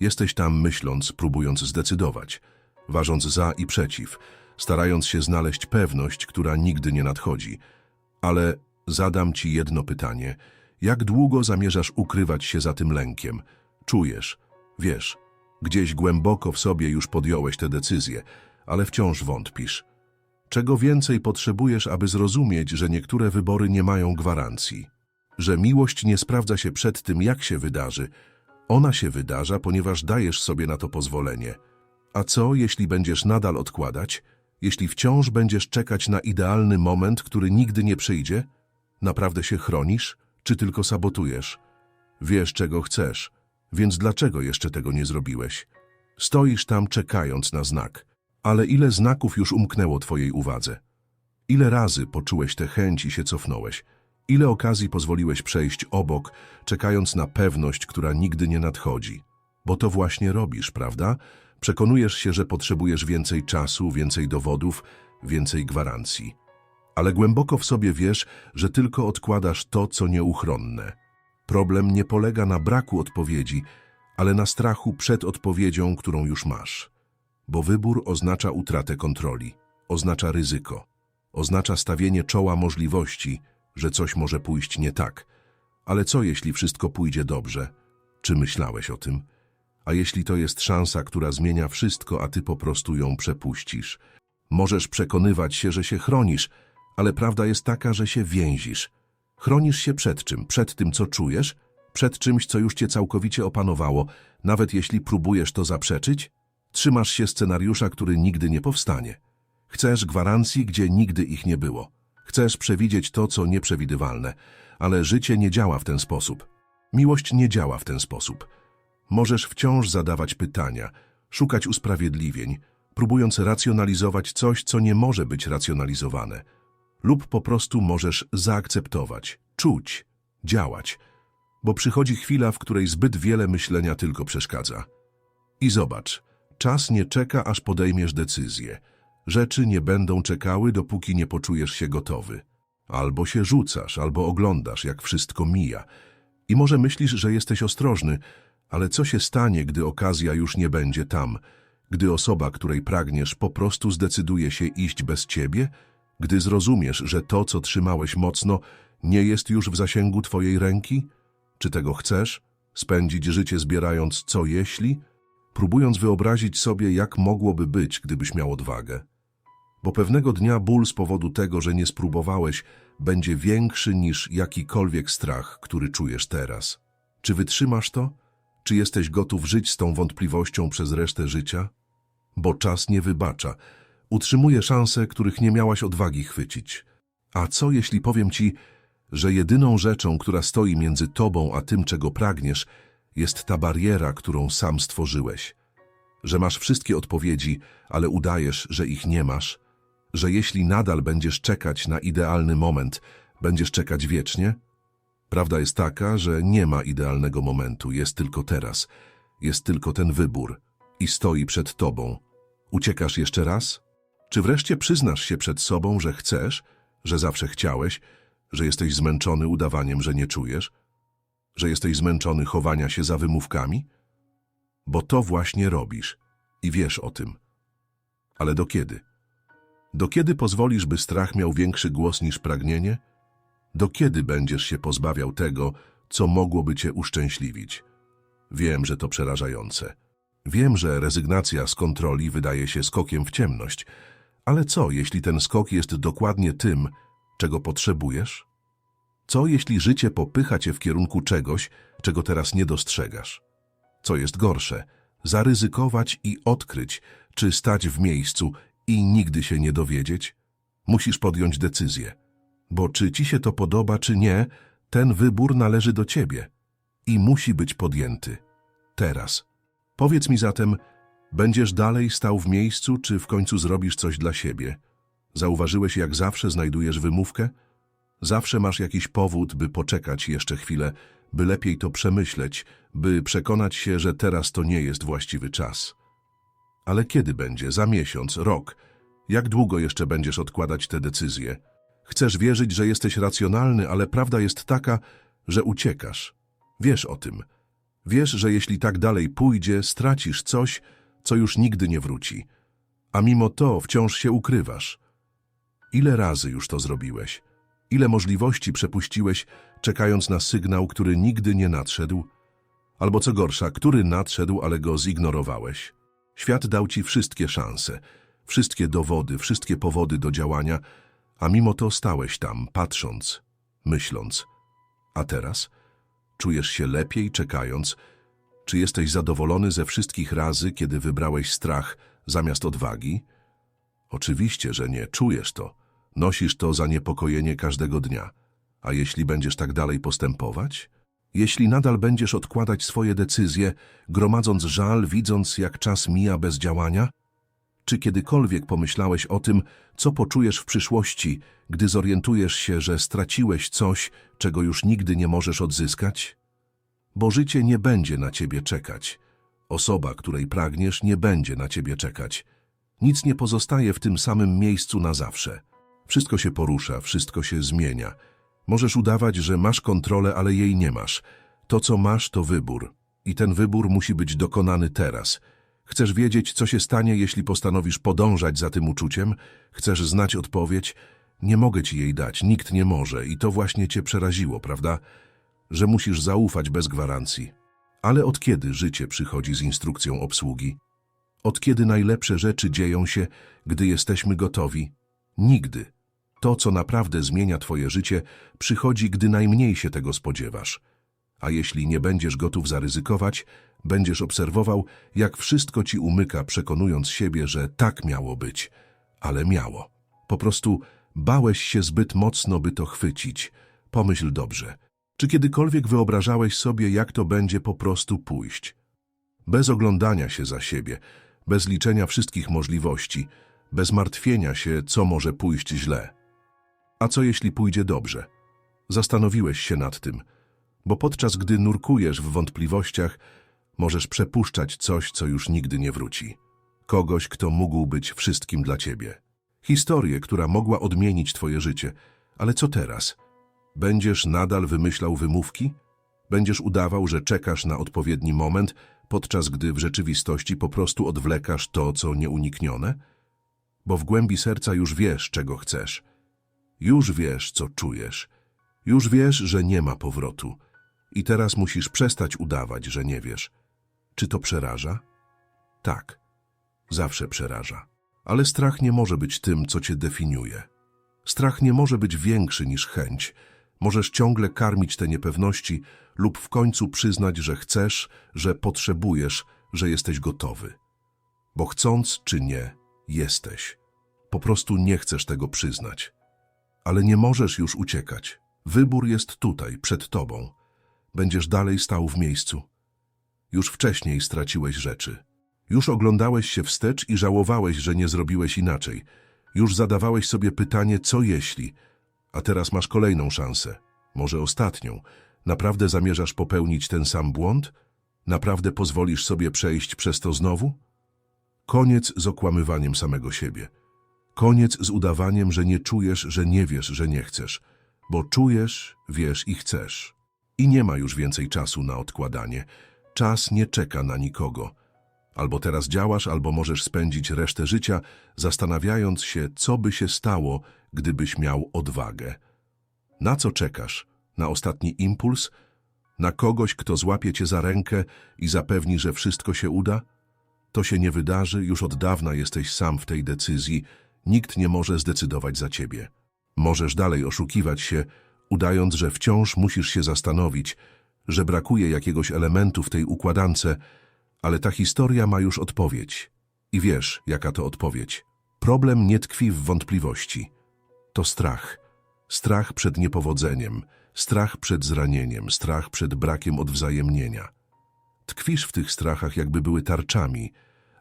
Jesteś tam myśląc, próbując zdecydować, ważąc za i przeciw, starając się znaleźć pewność, która nigdy nie nadchodzi. Ale zadam ci jedno pytanie. Jak długo zamierzasz ukrywać się za tym lękiem? Czujesz, wiesz, gdzieś głęboko w sobie już podjąłeś tę decyzję, ale wciąż wątpisz. Czego więcej potrzebujesz, aby zrozumieć, że niektóre wybory nie mają gwarancji? Że miłość nie sprawdza się przed tym, jak się wydarzy. Ona się wydarza, ponieważ dajesz sobie na to pozwolenie. A co, jeśli będziesz nadal odkładać? Jeśli wciąż będziesz czekać na idealny moment, który nigdy nie przyjdzie? Naprawdę się chronisz, czy tylko sabotujesz? Wiesz, czego chcesz, więc dlaczego jeszcze tego nie zrobiłeś? Stoisz tam czekając na znak. Ale ile znaków już umknęło twojej uwadze? Ile razy poczułeś tę chęć i się cofnąłeś? Ile okazji pozwoliłeś przejść obok, czekając na pewność, która nigdy nie nadchodzi? Bo to właśnie robisz, prawda? Przekonujesz się, że potrzebujesz więcej czasu, więcej dowodów, więcej gwarancji. Ale głęboko w sobie wiesz, że tylko odkładasz to, co nieuchronne. Problem nie polega na braku odpowiedzi, ale na strachu przed odpowiedzią, którą już masz. Bo wybór oznacza utratę kontroli, oznacza ryzyko, oznacza stawienie czoła możliwości, że coś może pójść nie tak. Ale co jeśli wszystko pójdzie dobrze? Czy myślałeś o tym? A jeśli to jest szansa, która zmienia wszystko, a ty po prostu ją przepuścisz? Możesz przekonywać się, że się chronisz, ale prawda jest taka, że się więzisz. Chronisz się przed czym? Przed tym, co czujesz? Przed czymś, co już cię całkowicie opanowało, nawet jeśli próbujesz to zaprzeczyć? Trzymasz się scenariusza, który nigdy nie powstanie. Chcesz gwarancji, gdzie nigdy ich nie było. Chcesz przewidzieć to, co nieprzewidywalne, ale życie nie działa w ten sposób. Miłość nie działa w ten sposób. Możesz wciąż zadawać pytania, szukać usprawiedliwień, próbując racjonalizować coś, co nie może być racjonalizowane. Lub po prostu możesz zaakceptować, czuć, działać, bo przychodzi chwila, w której zbyt wiele myślenia tylko przeszkadza. I zobacz, czas nie czeka, aż podejmiesz decyzję. Rzeczy nie będą czekały, dopóki nie poczujesz się gotowy. Albo się rzucasz, albo oglądasz, jak wszystko mija. I może myślisz, że jesteś ostrożny, ale co się stanie, gdy okazja już nie będzie tam? Gdy osoba, której pragniesz, po prostu zdecyduje się iść bez ciebie? Gdy zrozumiesz, że to, co trzymałeś mocno, nie jest już w zasięgu twojej ręki? Czy tego chcesz? Spędzić życie zbierając co jeśli? Próbując wyobrazić sobie, jak mogłoby być, gdybyś miał odwagę. Bo pewnego dnia ból z powodu tego, że nie spróbowałeś, będzie większy niż jakikolwiek strach, który czujesz teraz. Czy wytrzymasz to? Czy jesteś gotów żyć z tą wątpliwością przez resztę życia? Bo czas nie wybacza. Utrzymuje szanse, których nie miałaś odwagi chwycić. A co jeśli powiem ci, że jedyną rzeczą, która stoi między tobą a tym, czego pragniesz, jest ta bariera, którą sam stworzyłeś? Że masz wszystkie odpowiedzi, ale udajesz, że ich nie masz? Że jeśli nadal będziesz czekać na idealny moment, będziesz czekać wiecznie? Prawda jest taka, że nie ma idealnego momentu, jest tylko teraz. Jest tylko ten wybór i stoi przed tobą. Uciekasz jeszcze raz? Czy wreszcie przyznasz się przed sobą, że chcesz, że zawsze chciałeś, że jesteś zmęczony udawaniem, że nie czujesz? Że jesteś zmęczony chowania się za wymówkami? Bo to właśnie robisz i wiesz o tym. Ale do kiedy? Do kiedy pozwolisz, by strach miał większy głos niż pragnienie? Do kiedy będziesz się pozbawiał tego, co mogłoby cię uszczęśliwić? Wiem, że to przerażające. Wiem, że rezygnacja z kontroli wydaje się skokiem w ciemność, ale co, jeśli ten skok jest dokładnie tym, czego potrzebujesz? Co, jeśli życie popycha cię w kierunku czegoś, czego teraz nie dostrzegasz? Co jest gorsze, zaryzykować i odkryć, czy stać w miejscu i nigdy się nie dowiedzieć? Musisz podjąć decyzję. Bo czy ci się to podoba, czy nie, ten wybór należy do ciebie i musi być podjęty. Teraz. Powiedz mi zatem, będziesz dalej stał w miejscu, czy w końcu zrobisz coś dla siebie? Zauważyłeś, jak zawsze znajdujesz wymówkę? Zawsze masz jakiś powód, by poczekać jeszcze chwilę, by lepiej to przemyśleć, by przekonać się, że teraz to nie jest właściwy czas. Ale kiedy będzie? Za miesiąc, rok? Jak długo jeszcze będziesz odkładać te decyzje? Chcesz wierzyć, że jesteś racjonalny, ale prawda jest taka, że uciekasz. Wiesz o tym. Wiesz, że jeśli tak dalej pójdzie, stracisz coś, co już nigdy nie wróci. A mimo to wciąż się ukrywasz. Ile razy już to zrobiłeś? Ile możliwości przepuściłeś, czekając na sygnał, który nigdy nie nadszedł? Albo co gorsza, który nadszedł, ale go zignorowałeś? Świat dał ci wszystkie szanse, wszystkie dowody, wszystkie powody do działania, a mimo to stałeś tam, patrząc, myśląc. A teraz? Czujesz się lepiej, czekając? Czy jesteś zadowolony ze wszystkich razy, kiedy wybrałeś strach zamiast odwagi? Oczywiście, że nie. Czujesz to. Nosisz to zaniepokojenie każdego dnia. A jeśli będziesz tak dalej postępować? Jeśli nadal będziesz odkładać swoje decyzje, gromadząc żal, widząc jak czas mija bez działania? Czy kiedykolwiek pomyślałeś o tym, co poczujesz w przyszłości, gdy zorientujesz się, że straciłeś coś, czego już nigdy nie możesz odzyskać? Bo życie nie będzie na ciebie czekać. Osoba, której pragniesz, nie będzie na ciebie czekać. Nic nie pozostaje w tym samym miejscu na zawsze. Wszystko się porusza, wszystko się zmienia. Możesz udawać, że masz kontrolę, ale jej nie masz. To, co masz, to wybór. I ten wybór musi być dokonany teraz. Chcesz wiedzieć, co się stanie, jeśli postanowisz podążać za tym uczuciem? Chcesz znać odpowiedź? Nie mogę ci jej dać, nikt nie może i to właśnie cię przeraziło, prawda? Że musisz zaufać bez gwarancji. Ale od kiedy życie przychodzi z instrukcją obsługi? Od kiedy najlepsze rzeczy dzieją się, gdy jesteśmy gotowi? Nigdy. To, co naprawdę zmienia twoje życie, przychodzi, gdy najmniej się tego spodziewasz. A jeśli nie będziesz gotów zaryzykować, będziesz obserwował, jak wszystko ci umyka, przekonując siebie, że tak miało być. Ale miało. Po prostu bałeś się zbyt mocno, by to chwycić. Pomyśl dobrze. Czy kiedykolwiek wyobrażałeś sobie, jak to będzie po prostu pójść? Bez oglądania się za siebie, bez liczenia wszystkich możliwości, bez martwienia się, co może pójść źle. A co jeśli pójdzie dobrze? Zastanowiłeś się nad tym, bo podczas gdy nurkujesz w wątpliwościach, możesz przepuszczać coś, co już nigdy nie wróci. Kogoś, kto mógł być wszystkim dla ciebie. Historię, która mogła odmienić twoje życie. Ale co teraz? Będziesz nadal wymyślał wymówki? Będziesz udawał, że czekasz na odpowiedni moment, podczas gdy w rzeczywistości po prostu odwlekasz to, co nieuniknione? Bo w głębi serca już wiesz, czego chcesz. Już wiesz, co czujesz. Już wiesz, że nie ma powrotu. I teraz musisz przestać udawać, że nie wiesz. Czy to przeraża? Tak. Zawsze przeraża. Ale strach nie może być tym, co cię definiuje. Strach nie może być większy niż chęć. Możesz ciągle karmić te niepewności lub w końcu przyznać, że chcesz, że potrzebujesz, że jesteś gotowy. Bo chcąc czy nie, jesteś. Po prostu nie chcesz tego przyznać. Ale nie możesz już uciekać. Wybór jest tutaj, przed tobą. Będziesz dalej stał w miejscu. Już wcześniej straciłeś rzeczy. Już oglądałeś się wstecz i żałowałeś, że nie zrobiłeś inaczej. Już zadawałeś sobie pytanie, co jeśli, a teraz masz kolejną szansę, może ostatnią. Naprawdę zamierzasz popełnić ten sam błąd? Naprawdę pozwolisz sobie przejść przez to znowu? Koniec z okłamywaniem samego siebie. Koniec z udawaniem, że nie czujesz, że nie wiesz, że nie chcesz. Bo czujesz, wiesz i chcesz. I nie ma już więcej czasu na odkładanie. Czas nie czeka na nikogo. Albo teraz działasz, albo możesz spędzić resztę życia, zastanawiając się, co by się stało, gdybyś miał odwagę. Na co czekasz? Na ostatni impuls? Na kogoś, kto złapie cię za rękę i zapewni, że wszystko się uda? To się nie wydarzy, już od dawna jesteś sam w tej decyzji, nikt nie może zdecydować za ciebie. Możesz dalej oszukiwać się, udając, że wciąż musisz się zastanowić, że brakuje jakiegoś elementu w tej układance, ale ta historia ma już odpowiedź. I wiesz, jaka to odpowiedź. Problem nie tkwi w wątpliwości. To strach. Strach przed niepowodzeniem, strach przed zranieniem, strach przed brakiem odwzajemnienia. Tkwisz w tych strachach, jakby były tarczami,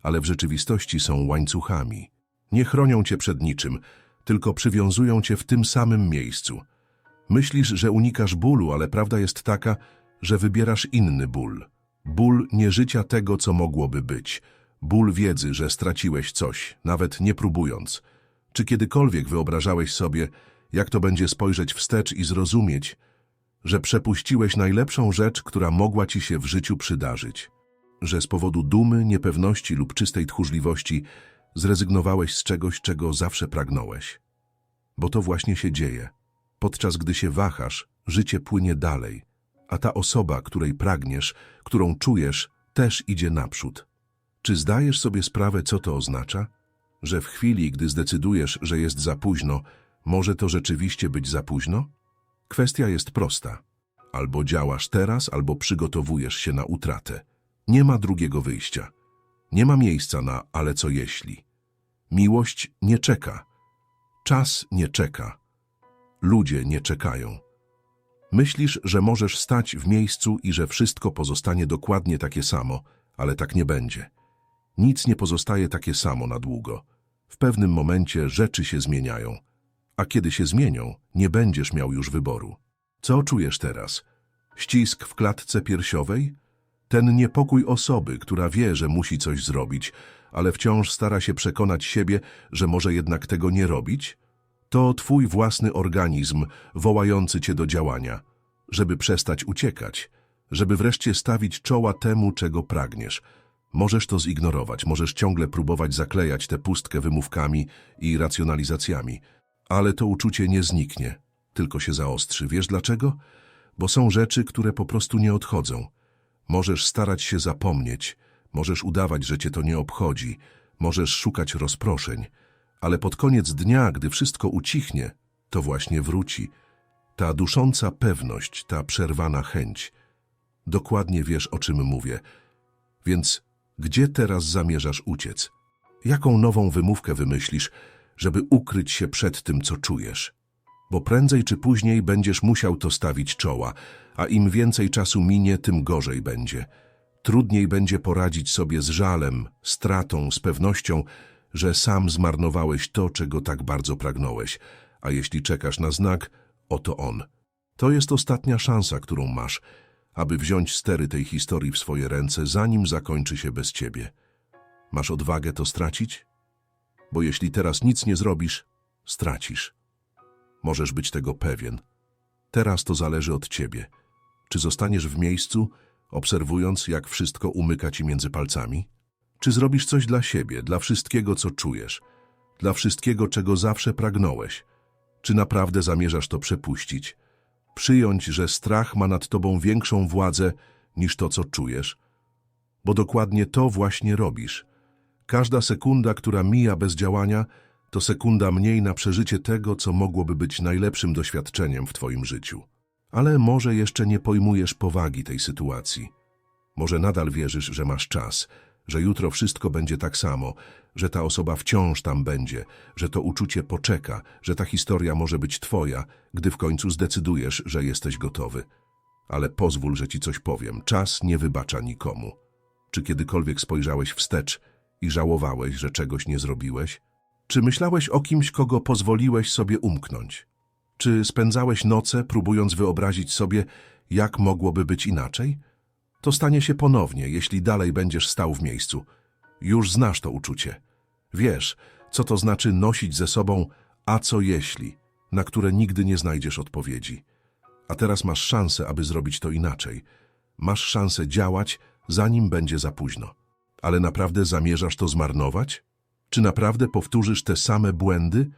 ale w rzeczywistości są łańcuchami. Nie chronią cię przed niczym, tylko przywiązują cię w tym samym miejscu. Myślisz, że unikasz bólu, ale prawda jest taka, że wybierasz inny ból. Ból nieżycia tego, co mogłoby być. Ból wiedzy, że straciłeś coś, nawet nie próbując. Czy kiedykolwiek wyobrażałeś sobie, jak to będzie spojrzeć wstecz i zrozumieć, że przepuściłeś najlepszą rzecz, która mogła ci się w życiu przydarzyć, że z powodu dumy, niepewności lub czystej tchórzliwości zrezygnowałeś z czegoś, czego zawsze pragnąłeś. Bo to właśnie się dzieje. Podczas gdy się wahasz, życie płynie dalej, a ta osoba, której pragniesz, którą czujesz, też idzie naprzód. Czy zdajesz sobie sprawę, co to oznacza? Że w chwili, gdy zdecydujesz, że jest za późno, może to rzeczywiście być za późno? Kwestia jest prosta. Albo działasz teraz, albo przygotowujesz się na utratę. Nie ma drugiego wyjścia. Nie ma miejsca na ale co jeśli. Miłość nie czeka. Czas nie czeka. Ludzie nie czekają. Myślisz, że możesz stać w miejscu i że wszystko pozostanie dokładnie takie samo, ale tak nie będzie. Nic nie pozostaje takie samo na długo. W pewnym momencie rzeczy się zmieniają, a kiedy się zmienią, nie będziesz miał już wyboru. Co czujesz teraz? Ścisk w klatce piersiowej? Ten niepokój osoby, która wie, że musi coś zrobić, ale wciąż stara się przekonać siebie, że może jednak tego nie robić? To twój własny organizm wołający cię do działania, żeby przestać uciekać, żeby wreszcie stawić czoła temu, czego pragniesz. Możesz to zignorować, możesz ciągle próbować zaklejać tę pustkę wymówkami i racjonalizacjami, ale to uczucie nie zniknie, tylko się zaostrzy. Wiesz dlaczego? Bo są rzeczy, które po prostu nie odchodzą. Możesz starać się zapomnieć, możesz udawać, że cię to nie obchodzi, możesz szukać rozproszeń, ale pod koniec dnia, gdy wszystko ucichnie, to właśnie wróci. Ta dusząca pewność, ta przerwana chęć. Dokładnie wiesz, o czym mówię. Więc gdzie teraz zamierzasz uciec? Jaką nową wymówkę wymyślisz, żeby ukryć się przed tym, co czujesz? Bo prędzej czy później będziesz musiał to stawić czoła, a im więcej czasu minie, tym gorzej będzie. Trudniej będzie poradzić sobie z żalem, stratą, z pewnością, że sam zmarnowałeś to, czego tak bardzo pragnąłeś, a jeśli czekasz na znak, oto on. To jest ostatnia szansa, którą masz, aby wziąć stery tej historii w swoje ręce, zanim zakończy się bez ciebie. Masz odwagę to stracić? Bo jeśli teraz nic nie zrobisz, stracisz. Możesz być tego pewien. Teraz to zależy od ciebie. Czy zostaniesz w miejscu, obserwując, jak wszystko umyka ci między palcami? Czy zrobisz coś dla siebie, dla wszystkiego, co czujesz, dla wszystkiego, czego zawsze pragnąłeś? Czy naprawdę zamierzasz to przepuścić? Przyjąć, że strach ma nad tobą większą władzę niż to, co czujesz? Bo dokładnie to właśnie robisz. Każda sekunda, która mija bez działania, to sekunda mniej na przeżycie tego, co mogłoby być najlepszym doświadczeniem w twoim życiu. Ale może jeszcze nie pojmujesz powagi tej sytuacji. Może nadal wierzysz, że masz czas, że jutro wszystko będzie tak samo, że ta osoba wciąż tam będzie, że to uczucie poczeka, że ta historia może być twoja, gdy w końcu zdecydujesz, że jesteś gotowy. Ale pozwól, że ci coś powiem. Czas nie wybacza nikomu. Czy kiedykolwiek spojrzałeś wstecz i żałowałeś, że czegoś nie zrobiłeś? Czy myślałeś o kimś, kogo pozwoliłeś sobie umknąć? Czy spędzałeś noce, próbując wyobrazić sobie, jak mogłoby być inaczej? To stanie się ponownie, jeśli dalej będziesz stał w miejscu. Już znasz to uczucie. Wiesz, co to znaczy nosić ze sobą a co jeśli, na które nigdy nie znajdziesz odpowiedzi. A teraz masz szansę, aby zrobić to inaczej. Masz szansę działać, zanim będzie za późno. Ale naprawdę zamierzasz to zmarnować? Czy naprawdę powtórzysz te same błędy?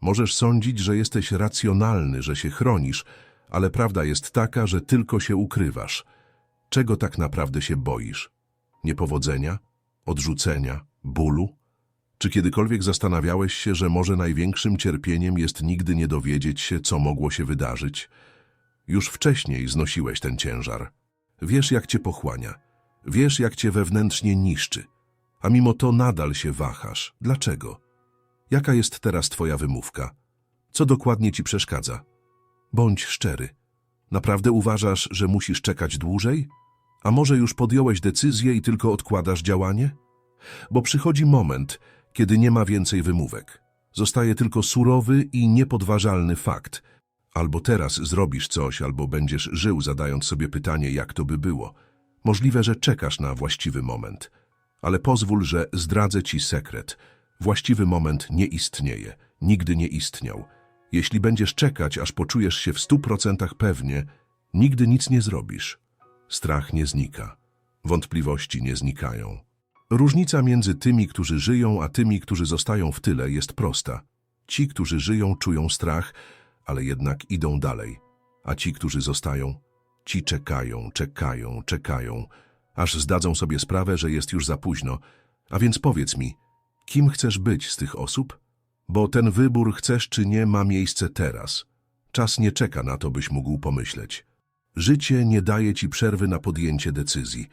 Możesz sądzić, że jesteś racjonalny, że się chronisz, ale prawda jest taka, że tylko się ukrywasz. Czego tak naprawdę się boisz? Niepowodzenia? Odrzucenia? Bólu? Czy kiedykolwiek zastanawiałeś się, że może największym cierpieniem jest nigdy nie dowiedzieć się, co mogło się wydarzyć? Już wcześniej znosiłeś ten ciężar. Wiesz, jak cię pochłania. Wiesz, jak cię wewnętrznie niszczy. A mimo to nadal się wahasz. Dlaczego? Jaka jest teraz twoja wymówka? Co dokładnie ci przeszkadza? Bądź szczery. Naprawdę uważasz, że musisz czekać dłużej? A może już podjąłeś decyzję i tylko odkładasz działanie? Bo przychodzi moment, kiedy nie ma więcej wymówek. Zostaje tylko surowy i niepodważalny fakt. Albo teraz zrobisz coś, albo będziesz żył zadając sobie pytanie, jak to by było. Możliwe, że czekasz na właściwy moment. Ale pozwól, że zdradzę ci sekret. Właściwy moment nie istnieje. Nigdy nie istniał. Jeśli będziesz czekać, aż poczujesz się w stu procentach pewnie, Nigdy nic nie zrobisz. Strach nie znika. Wątpliwości nie znikają. Różnica między tymi, którzy żyją, a tymi, którzy zostają w tyle, jest prosta. Ci, którzy żyją, czują strach, ale jednak idą dalej. A ci, którzy zostają, ci czekają, czekają, czekają, aż zdadzą sobie sprawę, że jest już za późno. A więc powiedz mi, kim chcesz być z tych osób? Bo ten wybór, chcesz czy nie, ma miejsce teraz. Czas nie czeka na to, byś mógł pomyśleć. Życie nie daje ci przerwy na podjęcie decyzji.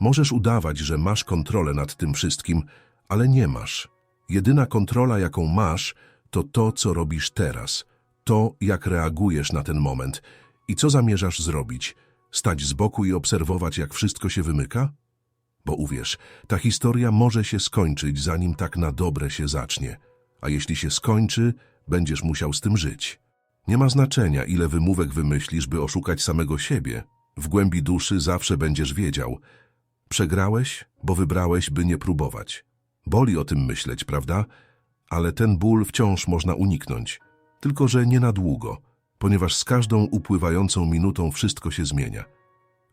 Możesz udawać, że masz kontrolę nad tym wszystkim, ale nie masz. Jedyna kontrola, jaką masz, to to, co robisz teraz. To, jak reagujesz na ten moment i co zamierzasz zrobić. Stać z boku i obserwować, jak wszystko się wymyka? Bo uwierz, ta historia może się skończyć, zanim tak na dobre się zacznie. A jeśli się skończy, będziesz musiał z tym żyć. Nie ma znaczenia, ile wymówek wymyślisz, by oszukać samego siebie. W głębi duszy zawsze będziesz wiedział. Przegrałeś, bo wybrałeś, by nie próbować. Boli o tym myśleć, prawda? Ale ten ból wciąż można uniknąć. Tylko, że nie na długo, ponieważ z każdą upływającą minutą wszystko się zmienia.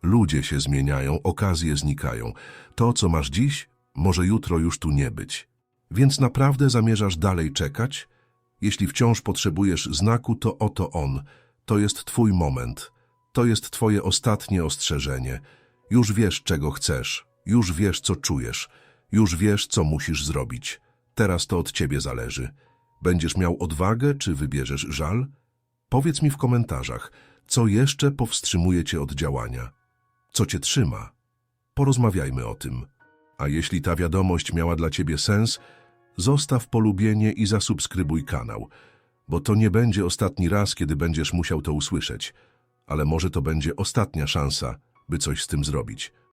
Ludzie się zmieniają, okazje znikają. To, co masz dziś, może jutro już tu nie być. Więc naprawdę zamierzasz dalej czekać? Jeśli wciąż potrzebujesz znaku, to oto on. To jest twój moment. To jest twoje ostatnie ostrzeżenie. Już wiesz, czego chcesz. Już wiesz, co czujesz. Już wiesz, co musisz zrobić. Teraz to od ciebie zależy. Będziesz miał odwagę, czy wybierzesz żal? Powiedz mi w komentarzach, co jeszcze powstrzymuje cię od działania. Co cię trzyma? Porozmawiajmy o tym. A jeśli ta wiadomość miała dla ciebie sens, zostaw polubienie i zasubskrybuj kanał, bo to nie będzie ostatni raz, kiedy będziesz musiał to usłyszeć, ale może to będzie ostatnia szansa, by coś z tym zrobić.